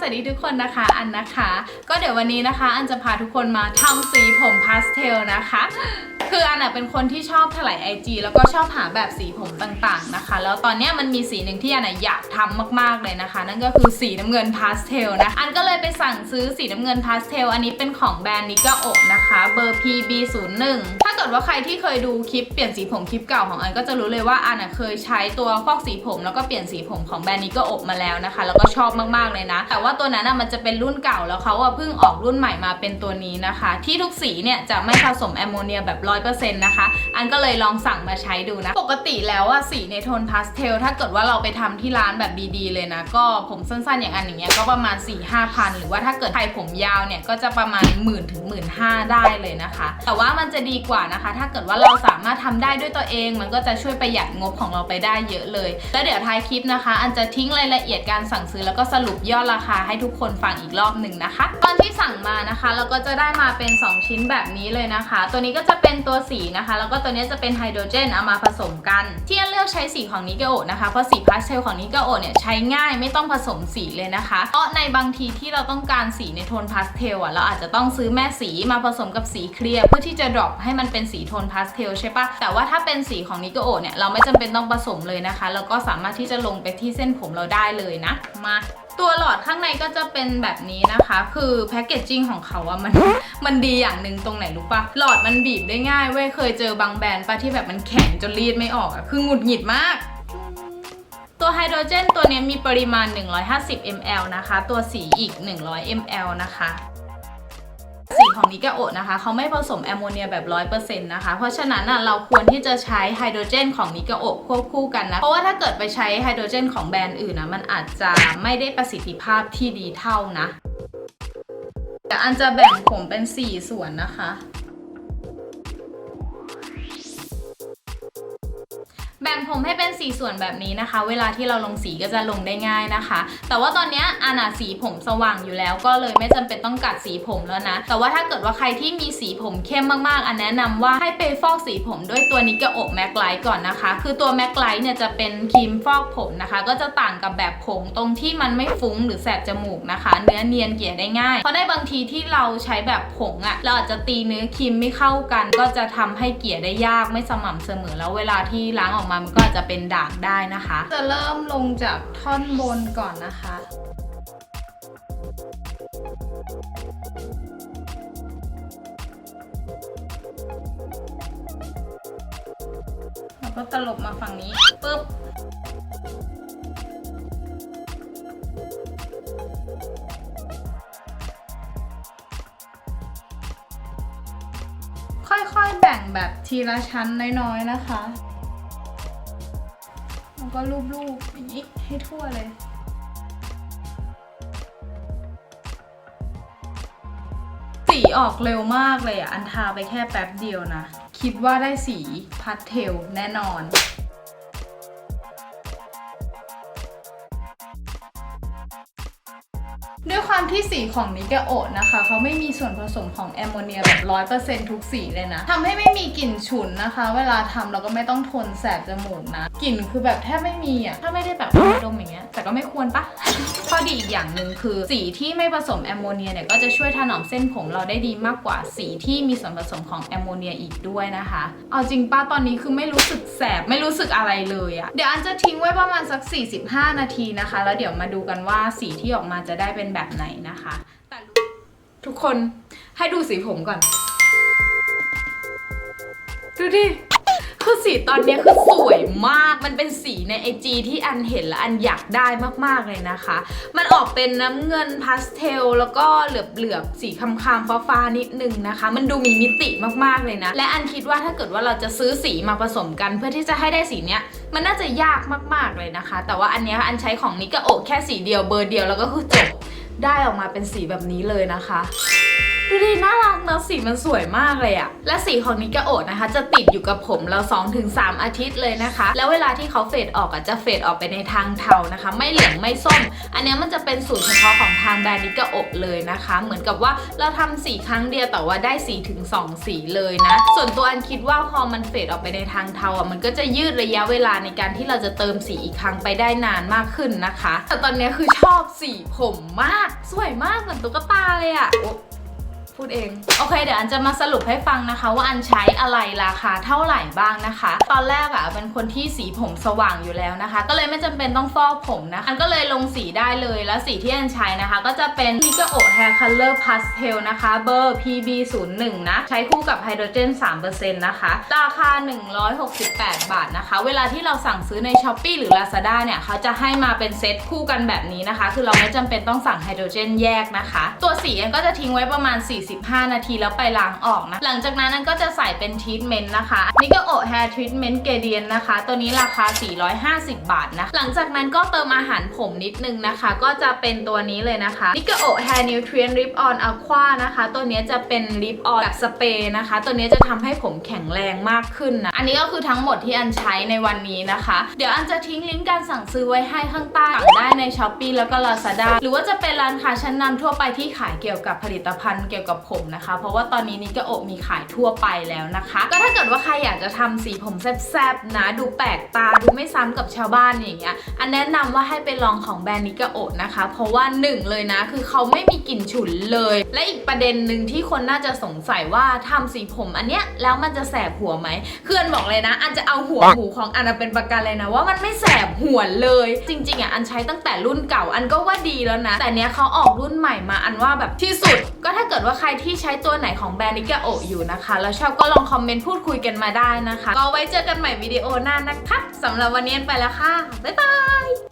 สวัสดีทุกคนนะคะ อันนะคะ ก็เดี๋ยววันนี้นะคะ อันจะพาทุกคนมาทำสีผมพาสเทลนะคะ คืออันน่ะเป็นคนที่ชอบถลายไอจีแล้วก็ชอบหาแบบสีผมต่างๆนะคะ แล้วตอนเนี้ยมันมีสีหนึ่งที่อันน่ะอยากทำมากๆเลยนะคะ นั่นก็คือสีน้ำเงินพาสเทลนะอันก็เลยไปสั่งซื้อสีน้ำเงินพาสเทลอันนี้เป็นของแบรนด์นิกาโอะนะคะเบอร์ PB01 ถ้าเกิดว่าใครที่เคยดูคลิปเปลี่ยนสีผมคลิปเก่าของอันก็จะรู้เลยว่าอันน่ะเคยใช้ตัวฟอกสีผมแล้วก็เปลี่ยนสีผมของแบรนด์นิกาโอะมาแล้วนะคะ แล้วก็ชอบมากๆเลยนะ แต่ว่าตัวนั้นน่ะมันจะเป็นรุ่นเก่าแล้วเขาอะเพิ่งออกรุ่นใหม่มาเป็นตัวนี้นะคะ ที่ทุกสีเนี่ยจะไม่ผสมแอมโมเนียแบบ100%นะคะ อันก็เลยลองสั่งมาใช้ดูนะ ปกติแล้วอะสีในโทนพาสเทลถ้าเกิดว่าเราไปทำที่ร้านแบบดีๆเลยนะ ก็ผมสั้นๆอย่างอันอย่างเงี้ยก็ประมาณ4 5พันหรือว่าถ้าเกิดใครผมยาวเนี่ยก็จะประมาณ1 0 0 0 0ถึงหมื่นได้เลยนะคะ แต่ว่ามันจะดีกว่านะคะ ถ้าเกิดว่าเราสามารถทำได้ด้วยตัวเอง มันก็จะช่วยประหยัดงบของเราไปได้เยอะเลย แล้วเดี๋ยวท้ายคลิปนะคะ อันจะทิ้งรายละเอียดการสั่งซื้อแล้วก็สรุปยอดราคาให้ทุกคนฟังอีกรอบหนึ่งนะคะ ตอนที่สั่งมานะคะ เราก็จะได้มาเป็น 2 ชิ้นแบบนี้เลยนะคะ ตัวนี้ก็จะเป็นตัวสีนะคะ แล้วก็ตัวนี้จะเป็นไฮโดรเจนเอามาผสมกัน ที่เลือกใช้สีของนิกาโอะนะคะ เพราะสีพาสเทลของนิกาโอะเนี่ยใช้ง่ายไม่ต้องผสมสีเลยนะคะเพราะในบางทีที่เราต้องการสีในโทนพาสเทลอะเราอาจจะต้องซื้อแม่สีมาผสมกับสีเคลียร์เพื่อที่จะดรอปให้มันเป็นสีโทนพาสเทลใช่ปะแต่ว่าถ้าเป็นสีของนิกาโอะเนี่ยเราไม่จำเป็นต้องผสมเลยนะคะ แล้วก็สามารถที่จะลงไปที่เส้นผมเราได้เลยนะมา ตัวหลอดข้างในก็จะเป็นแบบนี้นะคะ คือแพคเกจจิ้งของเขาอะมันมันดีอย่างหนึ่งตรงไหนรู้ปะหลอดมันบีบได้ง่ายเว้ยเคยเจอบางแบรนด์ปะที่แบบมันแข็งจนรีดไม่ออกอะคือหงุดหงิดมากตัวไฮโดรเจนตัวนี้มีปริมาณ 150 ml นะคะ ตัวสีอีก 100 ml นะคะ สีของนิกาโอะนะคะเขาไม่ผสมแอมโมเนียแบบ100%นะคะ เพราะฉะนั้นอะเราควรที่จะใช้ไฮโดรเจนของนิกาโอะควบคู่กันนะ เพราะว่าถ้าเกิดไปใช้ไฮโดรเจนของแบรนด์อื่นนะมันอาจจะไม่ได้ประสิทธิภาพที่ดีเท่านะแต่อันจะแบ่งผมเป็น 4 ส่วนนะคะ แบ่งผมให้เป็น 4 ส่วนแบบนี้นะคะ เวลาที่เราลงสีก็จะลงได้ง่ายนะคะ แต่ว่าตอนนี้อานาสีผมสว่างอยู่แล้ว ก็เลยไม่จำเป็นต้องกัดสีผมแล้วนะ แต่ว่าถ้าเกิดว่าใครที่มีสีผมเข้มมากๆอันแนะนำว่าให้ไปฟอกสีผมด้วยตัวนิกาโอะแม็กไลท์ก่อนนะคะ คือตัวแม็กไลท์เนี่ยจะเป็นครีมฟอกผมนะคะ ก็จะต่างกับแบบผงตรงที่มันไม่ฟุ้งหรือแสบจมูกนะคะ เนื้อเนียนเกลี่ยได้ง่ายเพราะในบางทีที่เราใช้แบบผงอะ่ะเราอาจจะตีเนื้อครีมไม่เข้ากัน ก็จะทำให้เกลี่ยได้ยากไม่สม่ำเสมอแล้วเวลาที่ล้างออกมามันก็จะเป็นด่างได้นะคะ จะเริ่มลงจากท่อนบนก่อนนะคะแล้วก็ตลบมาฝั่งนี้ปึ๊บค่อยๆ แบ่งแบบทีละชั้นน้อยๆ นะคะ แล้วก็รูปๆอย่างนี้ให้ทั่วเลยสีออกเร็วมากเลยอะ อันทาไปแค่แป๊บเดียวนะ คิดว่าได้สีพาสเทลแน่นอน ด้วยความที่สีของนิกาโอะนะคะเขาไม่มีส่วนผสมของแอมโมเนียแบบร้อยเปอร์เซ็นทุกสีเลยนะทำให้ไม่มีกลิ่นฉุนนะคะ เวลาทำเราก็ไม่ต้องทนแสบจมูกนะกลิ่นคือแบบแทบไม่มีอะถ้าไม่ได้แบบดมอย่างเงี้ยแต่ก็ไม่ควรปะข้อดีอีกอย่างหนึ่งคือ สีที่ไม่ผสมแอมโมเนียเนี่ยก็จะช่วยถนอมเส้นผมเราได้ดีมากกว่าสีที่มีส่วนผสมของแอมโมเนียอีกด้วยนะคะ เอาจริงป้าตอนนี้คือไม่รู้สึกแสบไม่รู้สึกอะไรเลยอะเดี๋ยวอันจะทิ้งไว้ประมาณสัก 45 นาทีนะคะ แล้วเดี๋ยวมาดูกันว่าสีที่ออกมาจะได้เป็นแบบไหนนะคะแต่ทุกคนให้ดูสีผมก่อน ดูดิคือสีตอนเนี้ยคือสวยมาก มันเป็นสีในไอจีที่อันเห็นและอันอยากได้มากๆเลยนะคะ มันออกเป็นน้ำเงินพาสเทลแล้วก็เหลือบเหลือบๆสีคำคามๆฟ้าๆนิดนึงนะคะ มันดูมีมิติมากๆเลยนะ และอันคิดว่าถ้าเกิดว่าเราจะซื้อสีมาผสมกันเพื่อที่จะให้ได้สีเนี้ย มันน่าจะยากมากๆเลยนะคะ แต่ว่าอันเนี้ยอันใช้ของนิกาโอะแค่สีเดียวเบอร์เดียวแล้วก็คือจบ ได้ออกมาเป็นสีแบบนี้เลยนะคะ ดูดิน่ารักเนะสีมันสวยมากเลยอะและสีของนิกาโอะนะคะ จะติดอยู่กับผมเรา2-3 อาทิตย์เลยนะคะ แล้วเวลาที่เขาเฟดออกอะจะเฟดออกไปในทางเทานะคะ ไม่เหลืองไม่ส้ม อันเนี้ยมันจะเป็นสูตรเฉพาะของทางแบรนด์นิกาโอะเลยนะคะ เหมือนกับว่าเราทำสีครั้งเดียวแต่ว่าได้สีถึง 2 สีเลยนะ ส่วนตัวอันคิดว่าพอมันเฟดออกไปในทางเทาอะมันก็จะยืดระยะเวลาในการที่เราจะเติมสีอีกครั้งไปได้นานมากขึ้นนะคะ แต่ตอนเนี้ยคือชอบสีผมมาก สวยมากเหมือนตุ๊กตาเลยอะ พูดเอง โอเค เดี๋ยวอันจะมาสรุปให้ฟังนะคะ ว่าอันใช้อะไรราคาเท่าไหร่บ้างนะคะ ตอนแรกอะเป็นคนที่สีผมสว่างอยู่แล้วนะคะ ก็เลยไม่จำเป็นต้องฟอกผมนะคะอันก็เลยลงสีได้เลยแล้วสีที่อันใช้นะคะ ก็จะเป็น n i k a o Hair Color Pastel นะคะเบอร์ PB01 นะใช้คู่กับไฮโดรเจน3%นะคะราคา 168 บาทนะคะ เวลาที่เราสั่งซื้อใน s h อ p e e หรือ Lazada เนี่ยเขาจะให้มาเป็นเซตคู่กันแบบนี้นะคะ คือเราไม่จำเป็นต้องสั่งไฮโดรเจนแยกนะคะ ตัวสีอันก็จะทิ้งไว้ประมาณ45 นาทีแล้วไปล้างออกนะ หลังจากนั้นก็จะใส่เป็นทรีทเมนต์นะคะนี่ก็โอ Hair Treatment Gradient นะคะ ตัวนี้ราคา 450 บาทนะ หลังจากนั้นก็เติมอาหารผมนิดนึงนะคะ ก็จะเป็นตัวนี้เลยนะคะนิกโอ Hair Nutrient Rip On Aqua นะคะ ตัวนี้จะเป็น Rip On แบบสเปรย์นะคะ ตัวนี้จะทำให้ผมแข็งแรงมากขึ้นนะ อันนี้ก็คือทั้งหมดที่อันใช้ในวันนี้นะคะ เดี๋ยวอันจะทิ้งลิงก์การสั่งซื้อไว้ให้ข้างใต้สั่งได้ใน s h อ p e e แล้วก็ Lazada หรือว่าจะเป็นร้านค้าชั้นนำทั่วไปที่ขายเกี่ยวกับผลิตภัณฑ์เกี่ยวกับผมนะคะ เพราะว่าตอนนี้นิกโอมีขายทั่วไปแล้วนะคะ ก็ถ้าเกิดว่าใครอยากจะทำสีผมแซ่บๆนะ ดูแปลกตาดูไม่ซ้ำกับชาวบ้านอย่างเงี้ยอันแนะนำว่าให้ไปลองของแบรนด์นิกาโอะนะคะ เพราะว่าหนึ่งเลยนะ คือเขาไม่มีกลิ่นฉุนเลย และอีกประเด็นหนึ่งที่คนน่าจะสงสัยว่าทำสีผมอันเนี้ยแล้วมันจะแสบหัวไหมเคืออันบอกเลยนะ อันจะเอาหัวหมูของอันเป็นประกันเลยนะว่ามันไม่แสบหัวเลย จริง ๆอะอันใช้ตั้งแต่รุ่นเก่าอันก็ว่าดีแล้วนะ แต่เนี้ยเขาออกรุ่นใหม่มาอันว่าแบบที่สุด ก็ถ้าเกิดว่าใครที่ใช้ตัวไหนของแบรนด์นิกาโออยู่นะคะ แล้วชอบก็ลองคอมเมนต์พูดคุยกันมาได้นะคะ ก็ไว้เจอกันใหม่วิดีโอหน้านะคะสำหรับวันนี้ไปแล้วค่ะ บ๊ายบาย